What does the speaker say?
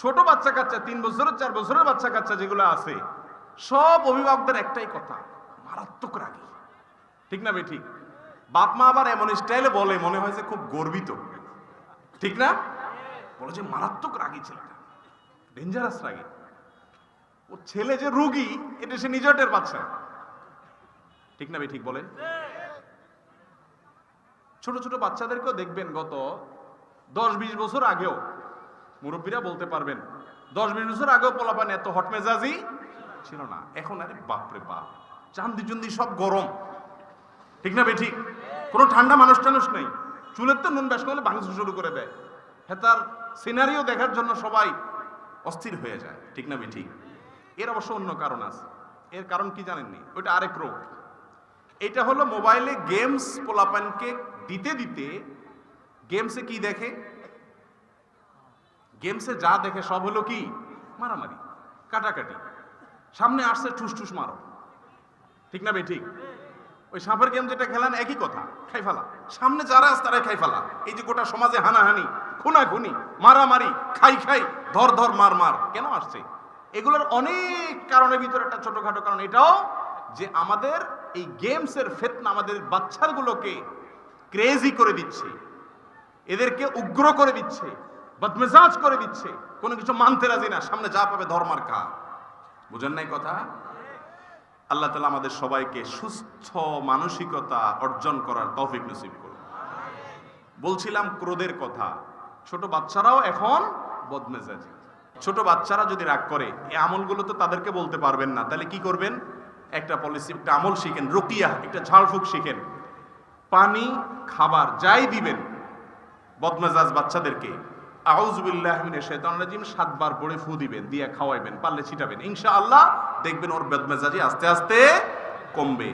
ছোট বাচ্চা কাচ্চা, তিন বছরের, চার বছরের বাচ্চা কাচ্চা যেগুলো আছে, সব অভিভাবকদের একটাই কথা, মারাত্মক রাগী। ঠিক না বে ঠিক বাপ মা আবার এমন স্টাইলে বলে, মনে হয় যে খুব গর্বিত। ঠিক না? বলে যে মারাত্মক রাগী ছেলেটা। ডেঞ্জারাস রাগী। ও ছেলে যে রুগী, এটা সে নিজটের বাচ্চা ঠিক না ঠিক বলে ছোট ছোট বাচ্চাদেরকেও দেখবেন গত দশ বিশ বছর আগেও মুরব্বীরা বলতে পারবেন, দশ বিশ বছর আগেও পোলাপান, এত হট মেজাজি ছিল না। এখন আরে বাপরে বাপ, চান্দি চুন্দি সব গরম। ঠিক না বেঠিক কোনো ঠান্ডা মানুষ টানুষ নেই। চুলের তো নুন ব্যাস করলে ভাঙতে শুরু করে দেয়। হ্যাঁ তার সিনারিও দেখার জন্য সবাই অস্থির হয়ে যায়। ঠিক না বেঠিক এর অবশ্য অন্য কারণ আছে। এর কারণ কি জানেননি? ওইটা আরেক রোগ। এটা হলো মোবাইলে গেমস পোলাপানকে দিতে দিতে গেমসে কি দেখে? গেমসে যা দেখে সব হলো কি? মারামারি, কাটাকাটি। সামনে আসছে ঠুস ঠুস মারো। ঠিক না বে, ঠিক? ওই সাপের গেম যেটা খেলেন, একই কথা, খাই ফেলা। সামনে যারা আছে তারাই খাই ফেলা। এই যে গোটা সমাজে হানাহানি, খুনাখুনি, মারামারি, খাই খাই, ধর ধর মার মার, কেন আসছে? এগুলোর অনেক কারণের ভিতরে একটা ছোটখাটো কারণ। এটাও যে আমাদের এই গেমসের ফেতনা আমাদের বাচ্চাগুলোকে ক্রেজি করে দিচ্ছে। এদেরকে উগ্র করে দিচ্ছে। বদমেজাজ করে দিচ্ছে। কোনো কিছু মানতে রাজি না। সামনে যা পাবে ধর্মার কা বুঝেন নাই কথা? আল্লাহ তালা আমাদের সবাইকে সুস্থ মানসিকতা অর্জন করার তৌফিক নসিব করুন। বলছিলাম ক্রোধের কথা। ছোট বাচ্চারাও এখন বদমেজাজি। ছোট বাচ্চারা যদি রাগ করে, এই আমলগুলো তো তাদেরকে বলতে পারবেন না। তাহলে কি করবেন? একটা পলিসি একটা আমল শিখেন। রুকিয়া, একটা ঝাড়ফুঁক শিখেন। পানি, খাবার, যাই দিবেন, বদমেজাজ বাচ্চাদেরকে আউজুবিল্লাহ মিনাশ শাইতানির রাজিম, সাতবার পড়ে ফু দিবেন, দিয়ে খাওয়াইবেন, পারলে ছিটাবেন। ইনশাআল্লাহ দেখবেন ওর বেদমেজাজি আস্তে আস্তে কমবে।